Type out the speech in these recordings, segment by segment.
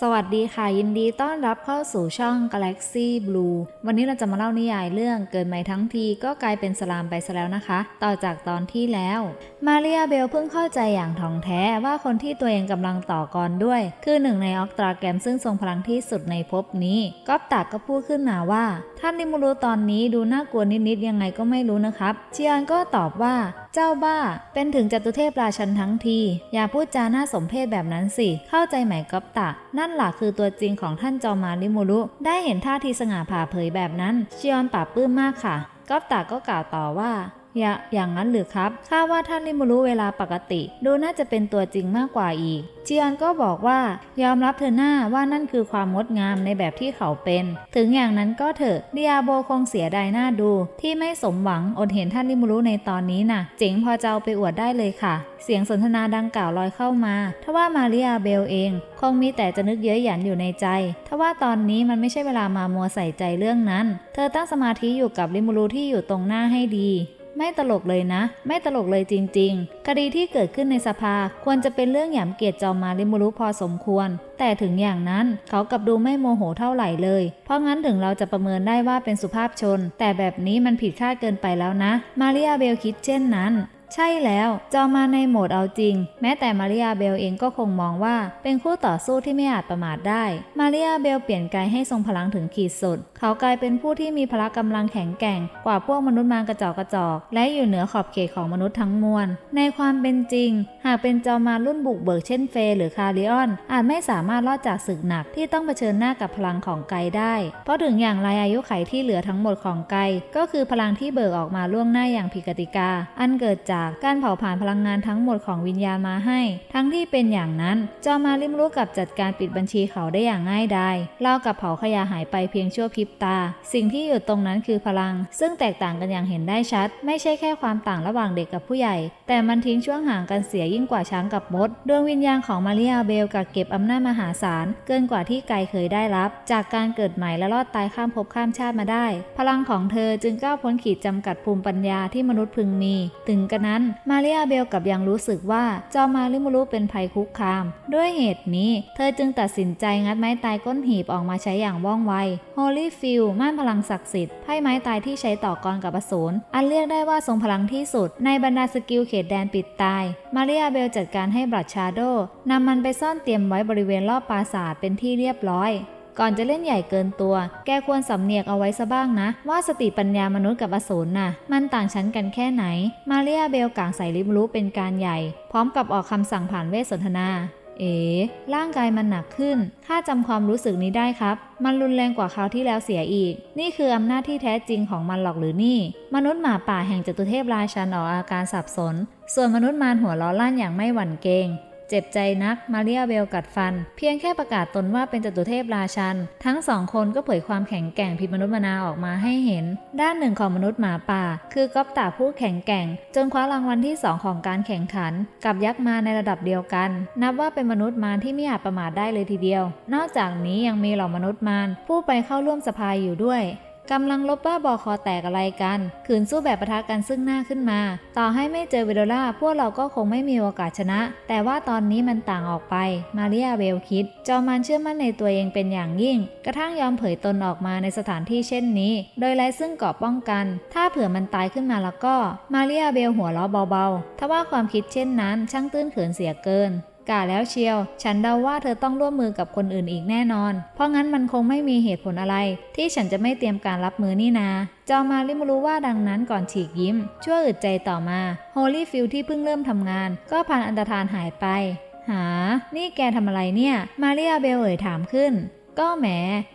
สวัสดีค่ะ ยินดีต้อนรับเข้าสู่ช่อง Galaxy Blue วันนี้เราจะมาเล่านิยายเรื่องเกิดใหม่ทั้งทีก็กลายเป็นสลามไปซะแล้วนะคะ ต่อจากตอนที่แล้ว มาเรียเบลเพิ่งเข้าใจอย่างท่องแท้ว่าคนที่ตัวเองกำลังต่อกรด้วย คือหนึ่งในออกตราแกรมซึ่งทรงพลังที่สุดในภพนี้ก๊อปตากก็พูดขึ้นมาว่า ท่านนิมูรุตอนนี้ดูน่ากลัวนิดๆยังไงก็ไม่รู้นะครับเชียนก็ตอบว่าเจ้าบ้า เป็นถึงจตุเทพราชันทั้งที อย่าพูดจาหน้าสมเพศแบบนั้นสิ เข้าใจไหมก๊อปตะ นั่นหละคือตัวจริงของท่านจอมาริมูรุได้เห็นท่าทีสง่าผ่าเผยแบบนั้นเชียนป่าปื้มมากค่ะก๊อปตะก็กล่าวต่อว่า อย่าอย่างนั้นหรือครับข้าว่าท่านริมูรุเวลาปกติ ดูน่าจะเป็นตัวจริงมากกว่าอีกเจียนก็บอกว่ายอมรับเธอหน้าว่านั่นคือความงดงามในแบบที่เขาเป็น ถึงอย่างนั้นก็เถอะเดียโบคงเสียดายหน้าดู ที่ไม่สมหวังอดเห็นท่านริมูรุในตอนนี้น่ะ เจ๋งพอจะเอาไปอวดได้เลยค่ะ เสียงสนทนาดังกล่าวลอยเข้ามาทว่ามาริอาเบลเอง คงมีแต่จะนึกเย้ยหยันอยู่ในใจทว่าตอนนี้มันไม่ใช่เวลามามัวใส่ใจเรื่องนั้น เธอตั้งสมาธิอยู่กับริมูรุที่อยู่ตรงหน้าให้ดี ไม่ตลกเลยนะ ไม่ตลกเลยจริง ๆ คดีที่เกิดขึ้นในสภาควรจะเป็นเรื่องหยามเกียรติจอมมาริมูรุพอสมควร แต่ถึงอย่างนั้นเขากลับดูไม่โมโหเท่าไหร่เลย เพราะงั้นถึงเราจะประเมินได้ว่าเป็นสุภาพชน แต่แบบนี้มันผิดคาดเกินไปแล้วนะ มาริอาเบลคิดเช่นนั้น ใช่แล้วจอมาในโหมดเอาจริง แม้แต่มาริอาเบลเองก็คงมองว่า เป็นคู่ต่อสู้ที่ไม่อาจประมาทได้ มาริอาเบลเปลี่ยนกายให้ทรงพลังถึงขีดสุด เขากลายเป็นผู้ที่มีพละกำลังแข็งแกร่ง กว่าพวกมนุษย์มารกระจอกกระจอก และอยู่เหนือขอบเขตของมนุษย์ทั้งมวล ในความเป็นจริง หากเป็นจอมารุ่นบุกเบิกเช่นเฟย์หรือคาริออน อาจไม่สามารถรอดจากศึกหนักที่ต้องเผชิญหน้ากับพลังของไกได้ เพราะถึงอย่างไรอายุไขที่เหลือทั้งหมดของไกก็คือพลังที่เบิกออกมาล่วงหน้าอย่างผิดกติกา อันเกิดจากการเผาผลาญพลังงานทั้งหมดของวิญญาณมาให้ ทั้งที่เป็นอย่างนั้นจอมาริมรู้กับจัดการปิดบัญชีเขาได้อย่างง่ายดายเล่ากับเผาขยะหายไปเพียงชั่วพริบตา สิ่งที่อยู่ตรงนั้นคือพลัง ซึ่งแตกต่างกันอย่างเห็นได้ชัด ไม่ใช่แค่ความต่างระหว่างเด็กกับผู้ใหญ่ แต่มันทิ้งช่วงห่างกันเสียยิ่งกว่าช้างกับมดดวงวิญญาณของมาริอาเบลกับเก็บอำนาจมหาศาล เกินกว่าที่ไกเคยได้รับ จากการเกิดใหม่และรอดตายข้ามภพข้ามชาติมาได้ พลังของเธอจึงก้าวพ้นขีดจำกัดภูมิปัญญาที่มนุษย์พึงมี ถึงกระนั้น มาริอาเบลกับยังรู้สึกว่าจอมาริมูรุเป็นภัยคุกคาม ด้วยเหตุนี้ เธอจึงตัดสินใจงัดไม้ตายก้นหีบออกมาใช้อย่างว่องไว Holy f i e l ม่านพลังศักดิ์สิทธิ์ไพ่ไม้ตายที่ใช้ต่อกรกับอสูรอันเรียกได้ว่าทรงพลังที่สุด ในบรรดาสกิลเขตแดนปิดตาย มาริอาเบลจัดการให้บลัดชาโดนำมันไปซ่อนเตรียมไว้บริเวณรอบปราสาทเป็นที่เรียบร้อย ก่อนจะเล่นใหญ่เกินตัว แกควรสำเนียกเอาไว้ซะบ้างนะ ว่าสติปัญญามนุษย์กับอสูรน่ะ มันต่างชั้นกันแค่ไหน มาเรียเบลกางใส่ลิมรู้เป็นการใหญ่ พร้อมกับออกคำสั่งผ่านเวทสนทนา เอ๋ร่างกายมันหนักขึ้น ข้าจำความรู้สึกนี้ได้ครับ มันรุนแรงกว่าคราวที่แล้วเสียอีก นี่คืออำนาจที่แท้จริงของมันหรอกหรือนี่ มนุษย์หมาป่าแห่งจตุเทพราชันออกอาการสับสน ส่วนมนุษย์มารหัวล้อลั่นอย่างไม่หวั่นเกรง จ็บใจนักมาเรียเบลกัดฟัน เพียงแค่ประกาศตนว่าเป็นจตุเทพราชัน ทั้งสองคนก็เผยความแข็งแกร่งผิดมนุษย์มนาออกมาให้เห็น ด้านหนึ่งของมนุษย์หมาป่า คือก๊อปตาผู้แข็งแกร่ง จนคว้ารางวัลที่สองของการแข่งขัน กับยักษ์มาในระดับเดียวกัน นับว่าเป็นมนุษย์มารที่ไม่อาจประมาทได้เลยทีเดียว นอกจากนี้ยังมีเหล่ามนุษย์มารผู้ไปเข้าร่วมสภาอยู่ด้วย กำลังลบบ้าบอคอแตกอะไรกัน ขืนสู้แบบประทะกันซึ่งหน้าขึ้นมา ต่อให้ไม่เจอเวโดล่าพวกเราก็คงไม่มีโอกาสชนะ แต่ว่าตอนนี้มันต่างออกไป มาริอาเบลคิด จอมันเชื่อมั่นในตัวเองเป็นอย่างยิ่ง กระทั่งยอมเผยตนออกมาในสถานที่เช่นนี้ โดยไร้ซึ่งเกราะป้องกัน ถ้าเผื่อมันตายขึ้นมาแล้วก็ มาริอาเบลหัวเราะเบาๆ ทว่าความคิดเช่นนั้น ช่างตื้นเขินเสียเกิน กาแล้วเชียว ฉันเดาว่าเธอต้องร่วมมือกับคนอื่นอีกแน่นอน เพราะงั้นมันคงไม่มีเหตุผลอะไร ที่ฉันจะไม่เตรียมการรับมือนี่นา จอมาริมรู้ว่าดังนั้นก่อนฉีกยิ้ม ชั่วอึดใจต่อมา โฮลี่ฟิลที่เพิ่งเริ่มทำงาน ก็พันอันตรธานหายไป หา นี่แกทำอะไรเนี่ย มาริอาเบลเอ่ยถามขึ้นก็แหม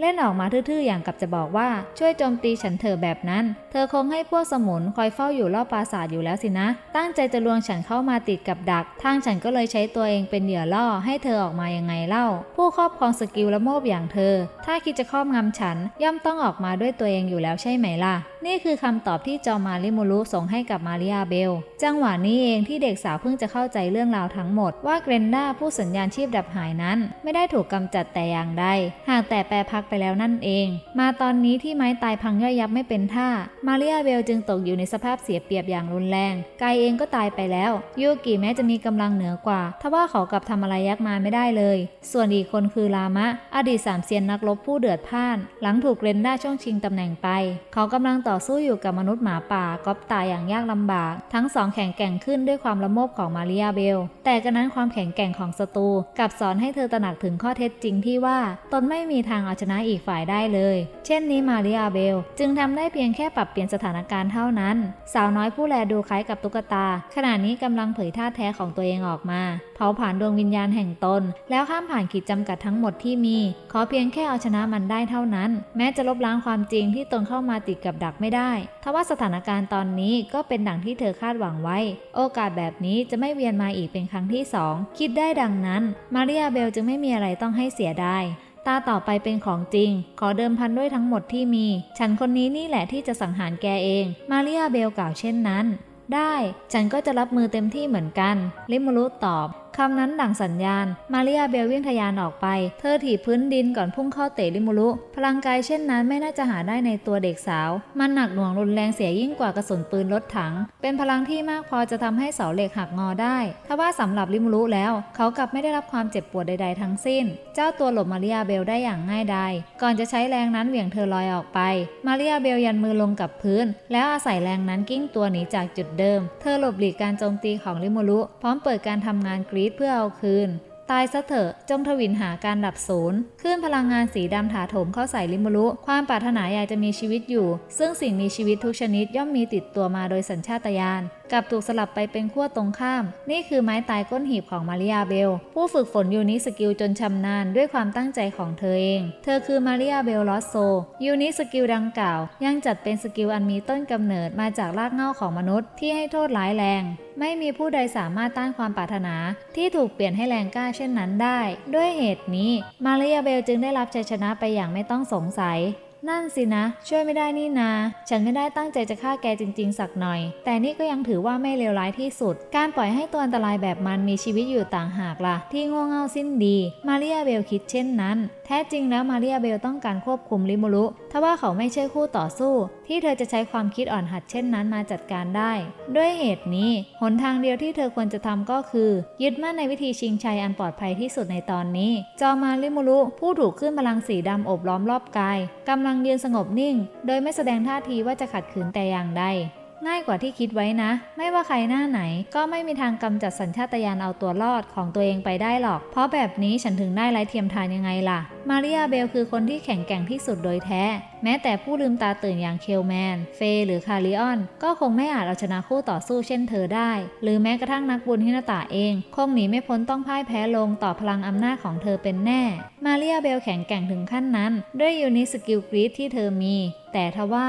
เล่นออกมาทื่อๆอย่างกับจะบอกว่าช่วยโจมตีฉันเธอแบบนั้น เธอคงให้พวกสมุนคอยเฝ้าอยู่รอบปราสาทอยู่แล้วสินะ ตั้งใจจะลวงฉันเข้ามาติดกับดัก ทางฉันก็เลยใช้ตัวเองเป็นเหยื่อล่อให้เธอออกมายังไงเล่า ผู้ครอบครองสกิลและโมบอย่างเธอ ถ้าคิดจะครอบงำฉัน ย่อมต้องออกมาด้วยตัวเองอยู่แล้วใช่ไหมล่ะ นี่คือคำตอบที่จอมาริมูรุส่งให้กับมาริอาเบล จังหวะนี้เองที่เด็กสาวเพิ่งจะเข้าใจเรื่องราวทั้งหมด ว่าเกรนด้าผู้สัญญาณชีพดับหายนั้น ไม่ได้ถูกกำจัดแต่อย่างใด หากแต่แปรพักไปแล้วนั่นเอง มาตอนนี้ที่ไม้ตายพังย่อยยับไม่เป็นท่ามาริอาเบลจึงตกอยู่ในสภาพเสียเปรียบอย่างรุนแรง กายเองก็ตายไปแล้วยูกิแม้จะมีกำลังเหนือกว่าทว่าเขากลับทำอะไรยักษ์มาไม่ได้เลย ส่วนอีกคนคือลามะ อดีตสามเซียนนักรบผู้เดือดพ่าน หลังถูกเรนด้าช่วงชิงตำแหน่งไป เขากำลังต่อสู้อยู่กับมนุษย์หมาป่ากอปตายอย่างยากลำบาก ทั้งสองแข็งแกร่งขึ้นด้วยความละโมบของมาริอาเบล แต่กระนั้นความแข็งแกร่งของศัตรูกลับสอนให้เธอตระหนักถึงข้อเท็จจริงที่ว่าตนไม่มีทางเอาชนะอีกฝ่ายได้เลย เช่นนี้มาริอาเบล จึงทำได้เพียงแค่ปรับเปลี่ยนสถานการณ์เท่านั้น สาวน้อยผู้แลดูคล้ายกับตุ๊กตา ขณะนี้กำลังเผยท่าแท้ของตัวเองออกมา เผาผ่านดวงวิญญาณแห่งตน แล้วข้ามผ่านขีดจำกัดทั้งหมดที่มี ขอเพียงแค่เอาชนะมันได้เท่านั้น แม้จะลบล้างความจริงที่ตนเข้ามาติดกับดักไม่ได้ทว่าสถานการณ์ตอนนี้ก็เป็นดังที่เธอคาดหวังไว้ โอกาสแบบนี้จะไม่เวียนมาอีกเป็นครั้งที่สองคิดได้ดังนั้น มาริอาเบลจึงไม่มีอะไรต้องให้เสียดาย ตาต่อไปเป็นของจริง ขอเดิมพันด้วยทั้งหมดที่มี ฉันคนนี้นี่แหละที่จะสังหารแกเอง มาริอาเบลกล่าวเช่นนั้น ได้ ฉันก็จะรับมือเต็มที่เหมือนกัน ลิมูรุตอบ คำนั้นดังสัญญาณ มาริอาเบลวิ่งทะยานออกไป เธอถีบพื้นดินก่อนพุ่งเข้าเตะลิมูรุ พลังกายเช่นนั้นไม่น่าจะหาได้ในตัวเด็กสาว มันหนักหน่วงรุนแรงเสียยิ่งกว่ากระสุนปืนรถถัง เป็นพลังที่มากพอจะทำให้เสาเหล็กหักงอได้ ทว่าสำหรับลิมูรุแล้ว เขากลับไม่ได้รับความเจ็บปวดใด ๆ ทั้งสิ้น เจ้าตัวหลบมาริอาเบลได้อย่างง่ายดาย ก่อนจะใช้แรงนั้นเหวี่ยงเธอลอยออกไป มาริอาเบลยันมือลงกับพื้น แล้วอาศัยแรงนั้นกิ้งตัวหนีจากจุดเดิม เธอหลบหลีกการโจมตีของลิมูรุพร้อมเปิดการทำงานกรีดเพื่อเอาคืน ตายซะเถอะจงทวินหาการดับศูนย์คลื่นพลังงานสีดำถาโถมเข้าใส่ลิมูรุ ความปรารถนาอยากจะมีชีวิตอยู่ ซึ่งสิ่งมีชีวิตทุกชนิดย่อมมีติดตัวมาโดยสัญชาตญาณ กลับถูกสลับไปเป็นขั้วตรงข้าม นี่คือไม้ตายก้นหีบของมาริอาเบล ผู้ฝึกฝนยูนิสกิลจนชำนาญด้วยความตั้งใจของเธอเอง เธอคือมาริอาเบลลอสโซยูนิสกิลดังกล่าว ยังจัดเป็นสกิลอันมีต้นกำเนิดมาจากรากเหง้าของมนุษย์ที่ให้โทษร้ายแรงไม่มีผู้ใดสามารถต้านความปรารถนาที่ถูกเปลี่ยนให้แรงกล้าเช่นนั้นได้ ด้วยเหตุนี้ มาริอาเบลจึงได้รับชัยชนะไปอย่างไม่ต้องสงสัย นั่นสินะ ช่วยไม่ได้นี่นา ฉันไม่ได้ตั้งใจจะฆ่าแกจริง ๆ สักหน่อย แต่นี่ก็ยังถือว่าไม่เลวร้ายที่สุด การปล่อยให้ตัวอันตรายแบบมันมีชีวิตอยู่ต่างหากล่ะ ที่โง่เง่าสิ้นดี มาเรียเบลคิดเช่นนั้น ท้จริงแล้วมาริอาเบลต้องการควบคุมลิมูรุทว่าเขาไม่ใช่คู่ต่อสู้ ที่เธอจะใช้ความคิดอ่อนหัดเช่นนั้นมาจัดการได้ ด้วยเหตุนี้ หนทางเดียวที่เธอควรจะทำก็คือ ยึดมั่นในวิธีชิงชัยอันปลอดภัยที่สุดในตอนนี้ จอมาลิมูรุผู้ถูกขึ้นพลังสีดำอบล้อมรอบกายกำลังยืนสงบนิ่ง โดยไม่แสดงท่าทีว่าจะขัดขืนแต่อย่างใด ง่ายกว่าที่คิดไว้นะ ไม่ว่าใครหน้าไหน ก็ไม่มีทางกำจัดสัญชาตญาณเอาตัวรอดของตัวเองไปได้หรอก เพราะแบบนี้ฉันถึงได้ไร้เทียมทานยังไงล่ะ มาริอาเบลคือคนที่แข็งแกร่งที่สุดโดยแท้ แม้แต่ผู้ลืมตาตื่นอย่างเคลแมน เฟหรือคาริออน ก็คงไม่อาจเอาชนะคู่ต่อสู้เช่นเธอได้ หรือแม้กระทั่งนักบุญฮินาตะเอง คงหนีไม่พ้นต้องพ่ายแพ้ลงต่อพลังอำนาจของเธอเป็นแน่ มาริอาเบลแข็งแกร่งถึงขั้นนั้น ด้วยยูนิสกิลกรีดที่เธอมี แต่ทว่า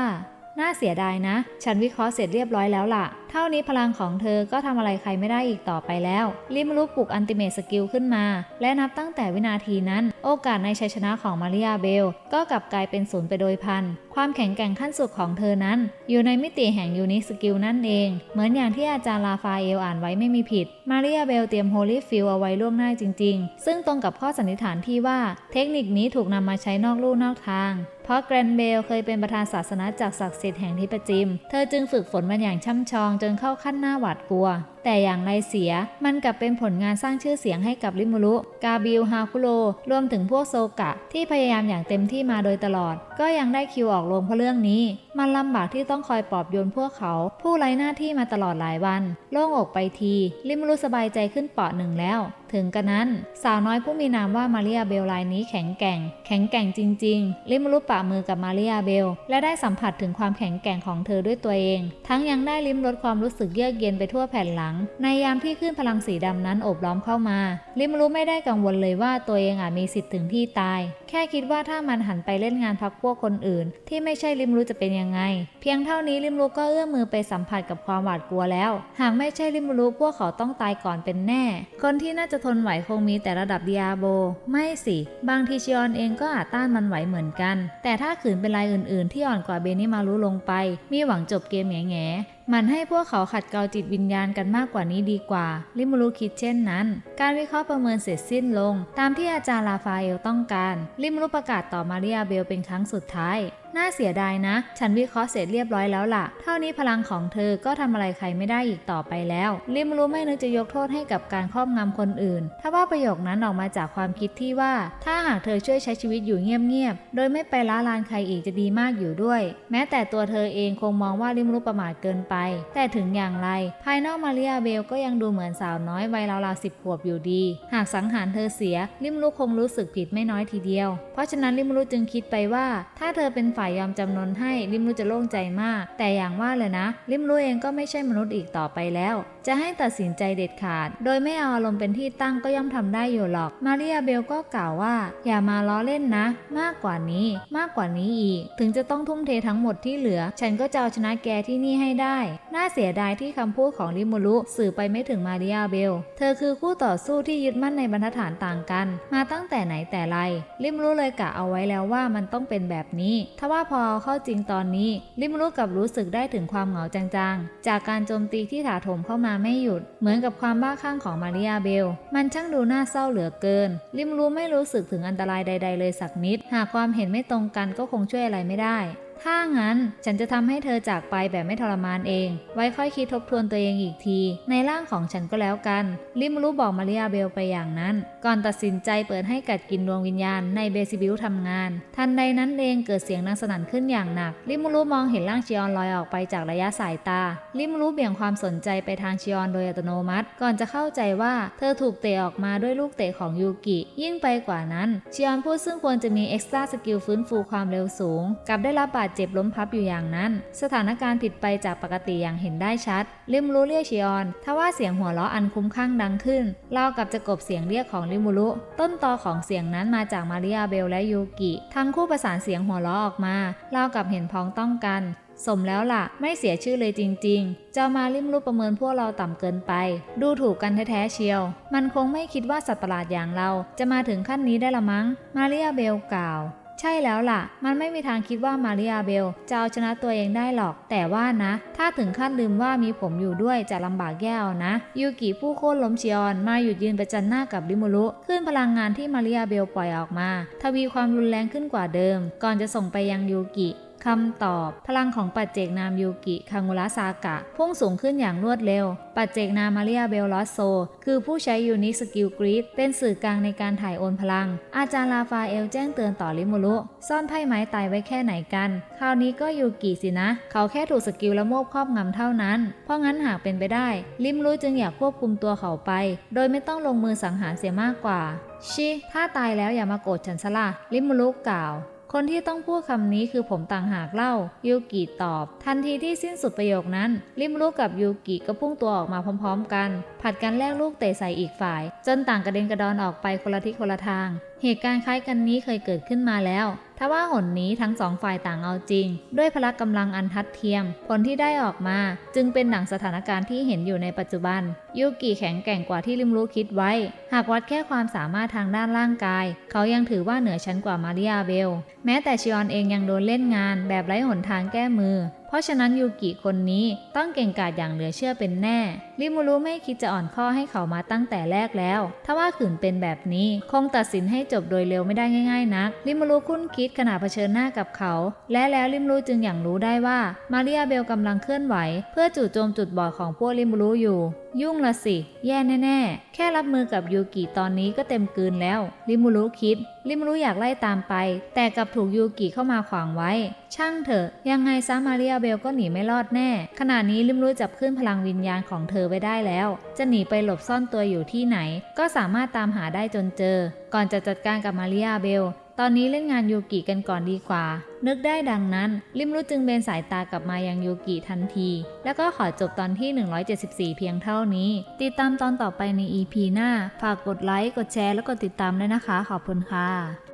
น่าเสียดายนะ ฉันวิเคราะห์เสร็จเรียบร้อยแล้วล่ะ เท่านี้พลังของเธอก็ทำอะไรใครไม่ได้อีกต่อไปแล้วลิมลุกปลุกอันติเมตสกิลขึ้นมา และนับตั้งแต่วินาทีนั้น โอกาสในชัยชนะของมาริอาเบล ก็กลับกลายเป็นศูนย์ไปโดยพัน ความแข็งแกร่งขั้นสุดของเธอนั้น อยู่ในมิติแห่งยูนิสกิลนั่นเอง เหมือนอย่างที่อาจารย์ลาฟาเอลอ่านไว้ไม่มีผิด มาริอาเบลเตรียมโฮลี่ฟิลเอาไว้ล่วงหน้าจริง ๆ ซึ่งตรงกับข้อสันนิษฐานที่ว่า เทคนิคนี้ถูกนำมาใช้นอกลู่นอกทางเพราะแกรนเบลเคยเป็นประธานศาสนาจากศักดิ์สิทธิ์แห่งทิปจิม เธอจึงฝึกฝนมันอย่างช่ำชองจนเข้าขั้นหน้าหวาดกลัว แต่อย่างไรเสียมันกลับเป็นผลงานสร้างชื่อเสียงให้กับริมูรุ กาบิล ฮาคุโร รวมถึงพวกโซกะ ที่พยายามอย่างเต็มที่มาโดยตลอด ก็ยังได้คิวออกโรงเพราะเรื่องนี้ มันลำบากที่ต้องคอยปลอบโยนพวกเขา ผู้ไร้หน้าที่มาตลอดหลายวัน โล่งอกไปที ริมูรุสบายใจขึ้นเปาะหนึ่งแล้ว ถึงกระนั้น สาวน้อยผู้มีนามว่ามาเริอาเบลรายนี้แข็งแกร่ง แข็งแกร่งจริงๆลิมรุปะมือกับมาเริอาเบล และได้สัมผัสถึงความแข็งแกร่งของเธอด้วยตัวเอง ทั้งยังได้ลิ้มรสความรู้สึกเยือกเย็นไปทั่วแผ่นหลังง ในยามที่ขึ้นพลังสีดำนั้นโอบล้อมเข้ามา ลิมรู้ไม่ได้กังวลเลยว่าตัวเองอาจมีสิทธิ์ถึงที่ตาย แค่คิดว่าถ้ามันหันไปเล่นงานพักพวกคนอื่น ที่ไม่ใช่ลิมรู้จะเป็นยังไง เพียงเท่านี้ลิมรู้ก็เอื้อมมือไปสัมผัสกับความหวาดกลัวแล้ว หากไม่ใช่ลิมรู้พวกเขาต้องตายก่อนเป็นแน่ คนที่น่าจะทนไหวคงมีแต่ระดับดิอาโบ ไม่สิ บางทีชิออนเองก็อาจต้านมันไหวเหมือนกัน แต่ถ้าขืนเป็นรายอื่น ๆ ที่อ่อนกว่าเบนิมารุลงไป มีหวังจบเกมแง่มันให้พวกเขาขัดเกลาจิตวิญญาณกันมากกว่านี้ดีกว่า ลิมูรุคิดเช่นนั้น การวิเคราะห์ประเมินเสร็จสิ้นลง ตามที่อาจารย์ลาฟาเอลต้องการ ลิมูรุประกาศต่อมาริอาเบลเป็นครั้งสุดท้าย น่าเสียดายนะ ฉันวิเคราะห์เสร็จเรียบร้อยแล้วล่ะ เท่านี้พลังของเธอก็ทำอะไรใครไม่ได้อีกต่อไปแล้ว ลิมูรุไม่นึกจะยกโทษให้กับการครอบงำคนอื่น ถ้าว่าประโยคนั้นออกมาจากความคิดที่ว่า ถ้าหากเธอช่วยใช้ชีวิตอยู่เงียบๆ โดยไม่ไปล้าลานใครอีกจะดีมากอยู่ด้วย แม้แต่ตัวเธอเองคงมองว่าลิมูรุประมาทเกินไป แต่ถึงอย่างไร ภายนอกมาเริอาเบลก็ยังดูเหมือนสาวน้อยวัยราวๆสิบขวบอยู่ดี หากสังหารเธอเสียลิมรุคงรู้สึกผิดไม่น้อยทีเดียว เพราะฉะนั้นลิมรุจึงคิดไปว่า ถ้าเธอเป็นฝ่ายยอมจำนนให้ลิมรุจะโล่งใจมาก แต่อย่างว่าเลยนะ ลิมรุเองก็ไม่ใช่มนุษย์อีกต่อไปแล้ว จะให้ตัดสินใจเด็ดขาด โดยไม่เอาอารมณ์เป็นที่ตั้งก็ย่อมทำได้อยู่หรอก มาริอาเบลก็กล่าวว่า อย่ามาล้อเล่นนะ มากกว่านี้ มากกว่านี้อีก ถึงจะต้องทุ่มเททั้งหมดที่เหลือ ฉันก็จะเอาชนะแกที่นี่ให้ได้ น่าเสียดายที่คำพูดของลิมูรุสื่อไปไม่ถึงมาริอาเบล เธอคือคู่ต่อสู้ที่ยึดมั่นในบรรทัดฐานต่างกัน มาตั้งแต่ไหนแต่ไรลิมูรุเลยกะเอาไว้แล้วว่ามันต้องเป็นแบบนี้ทว่าพอเข้าจริงตอนนี้ลิมูรุกับรู้สึกได้ถึงความเหงาจางๆ จากการโจมตีที่ถาโถมเข้ามาไม่หยุด เหมือนกับความบ้าคลั่งของมาริยาเบล มันช่างดูน่าเศร้าเหลือเกินลิมรู้ไม่รู้สึกถึงอันตรายใด ๆ เลยสักนิด หากความเห็นไม่ตรงกันก็คงช่วยอะไรไม่ได้ ถ้างั้นฉันจะทำให้เธอจากไปแบบไม่ทรมานเอง ไว้ค่อยคิดทบทวนตัวเองอีกที ในร่างของฉันก็แล้วกัน ลิมรู้บอกมาริอาเบลไปอย่างนั้น ก่อนตัดสินใจเปิดให้กัดกินดวงวิญญาณในเบซิบิลทำงาน ทันใดนั้นเองเกิดเสียงดังสนั่นขึ้นอย่างหนัก ลิมรู้มองเห็นร่างชิออนลอยออกไปจากระยะสายตา ลิมรู้เบี่ยงความสนใจไปทางชิออนโดยอัตโนมัติ ก่อนจะเข้าใจว่าเธอถูกเตะออกมาด้วยลูกเตะของยูกิ ยิ่งไปกว่านั้นชิออนผู้ซึ่งควรจะมีเอ็กซ์ตร้าสกิลฟื้นฟูความเร็วสูงกลับได้รับบาดเจ็บล้มพับอยู่อย่างนั้น สถานการณ์ผิดไปจากปกติอย่างเห็นได้ชัดลิมรู้เรียกชิออนทว่าเสียงหัวเราะอันคุ้มข้างดังขึ้นเรากับจะกบเสียงเรียกของลิมูรุ ต้นตอของเสียงนั้นมาจากมาริอาเบลและยูกิ ทั้งคู่ประสานเสียงหัวเราะออกมาเรากับเห็นพ้องต้องกันสมแล้วล่ะ ไม่เสียชื่อเลยจริงๆ เจ้ามาลิมรูประเมินพวกเราต่ำเกินไป ดูถูกกันแท้ๆเชียว มันคงไม่คิดว่าสัตว์ประหลาดอย่างเราจะมาถึงขั้นนี้ได้ละมั้ง มาริอาเบลกล่าว ใช่แล้วล่ะ มันไม่มีทางคิดว่ามาริอาเบลจะเอาชนะตัวเองได้หรอก แต่ว่านะ ถ้าถึงขั้นลืมว่ามีผมอยู่ด้วยจะลำบากแย่เอานะ ยูกิผู้โค่นล้มชิออนมาหยุดยืนประจันหน้ากับริมูรุขึ้นพลังงานที่มาริอาเบลปล่อยออกมา ทวีความรุนแรงขึ้นกว่าเดิม ก่อนจะส่งไปยังยูกิ คำตอบ พลังของปัจเจกนามยูกิคังุระซากะ พุ่งสูงขึ้นอย่างรวดเร็ว ปัจเจกนามมาริอาเบลลอสโซ คือผู้ใช้ยูนิสกิลกรีดเป็นสื่อกลางในการถ่ายโอนพลัง อาจารย์ลาฟาเอลแจ้งเตือนต่อริมูรุซ่อนไพ่ไม้ตายไว้แค่ไหนกัน คราวนี้ก็ยูกิสินะ เขาแค่ถูกสกิลละโมบครอบงำเท่านั้น เพราะงั้นหากเป็นไปได้ ลิมรู้จึงอยากควบคุมตัวเขาไป โดยไม่ต้องลงมือสังหารเสียมากกว่า ชิ ถ้าตายแล้วอย่ามาโกรธฉันซะละลิมูรุกล่าว คนที่ต้องพูดคำนี้คือผมต่างหากเล่า ยูกิตอบ ทันทีที่สิ้นสุดประโยคนั้น ริมรุกับยูกิก็พุ่งตัวออกมาพร้อม ๆ กัน ผัดกันแลกลูกเตะใส่อีกฝ่าย จนต่างกระเด็นกระดอนออกไปคนละทิศคนละทาง เหตุการณ์คล้ายกันนี้เคยเกิดขึ้นมาแล้วทว่าหนนี้ทั้งสองฝ่ายต่างเอาจริง ด้วยพละกำลังอันทัดเทียม ผลที่ได้ออกมา จึงเป็นหนังสถานการณ์ที่เห็นอยู่ในปัจจุบัน ยูกิแข็งแกร่งกว่าที่ริมรู้คิดไว้ หากวัดแค่ความสามารถทางด้านร่างกาย เขายังถือว่าเหนือชั้นกว่ามาริอาเบล แม้แต่ชิออนเองยังโดนเล่นงานแบบไร้หนทางแก้มือ ราะฉะนั้นยูกิคนนี้ต้องเก่งกาจอย่างเหลือเชื่อเป็นแน่ ริมูรุไม่คิดจะอ่อนข้อให้เขามาตั้งแต่แรกแล้ว ถ้าว่าขืนเป็นแบบนี้ คงตัดสินให้จบโดยเร็วไม่ได้ง่ายๆนัก ริมูรุคุ้นคิดขณะเผชิญหน้ากับเขา และแล้วริมูรุจึงอย่างรู้ได้ว่า มาริอาเบลกำลังเคลื่อนไหว เพื่อจู่โจมจุดบอดของพวกริมูรุอยู่ ยุ่งละสิ แย่แน่ๆ แค่รับมือกับยูกิตอนนี้ก็เต็มกืนแล้ว ริมูรุคิด ริมรู้อยากไล่ตามไป แต่กลับถูกยูกิเข้ามาขวางไว้ ช่างเถอะ ยังไงซามาริอาเบลก็หนีไม่รอดแน่ ขณะนี้ริมรู้จับขึ้นพลังวิญญาณของเธอไว้ได้แล้ว จะหนีไปหลบซ่อนตัวอยู่ที่ไหน ก็สามารถตามหาได้จนเจอ ก่อนจะจัดการกับมาริอาเบล ตอนนี้เล่นงานยูกิกันก่อนดีกว่า นึกได้ดังนั้น ริมรู้จึงเบนสายตากลับมายังยูกิทันที แล้วก็ขอจบตอนที่ 174 เพียงเท่านี้ ติดตามตอนต่อไปใน EP หน้า ฝากกดไลค์ กดแชร์ แล้วกดติดตามด้วยนะคะ ขอบคุณค่ะ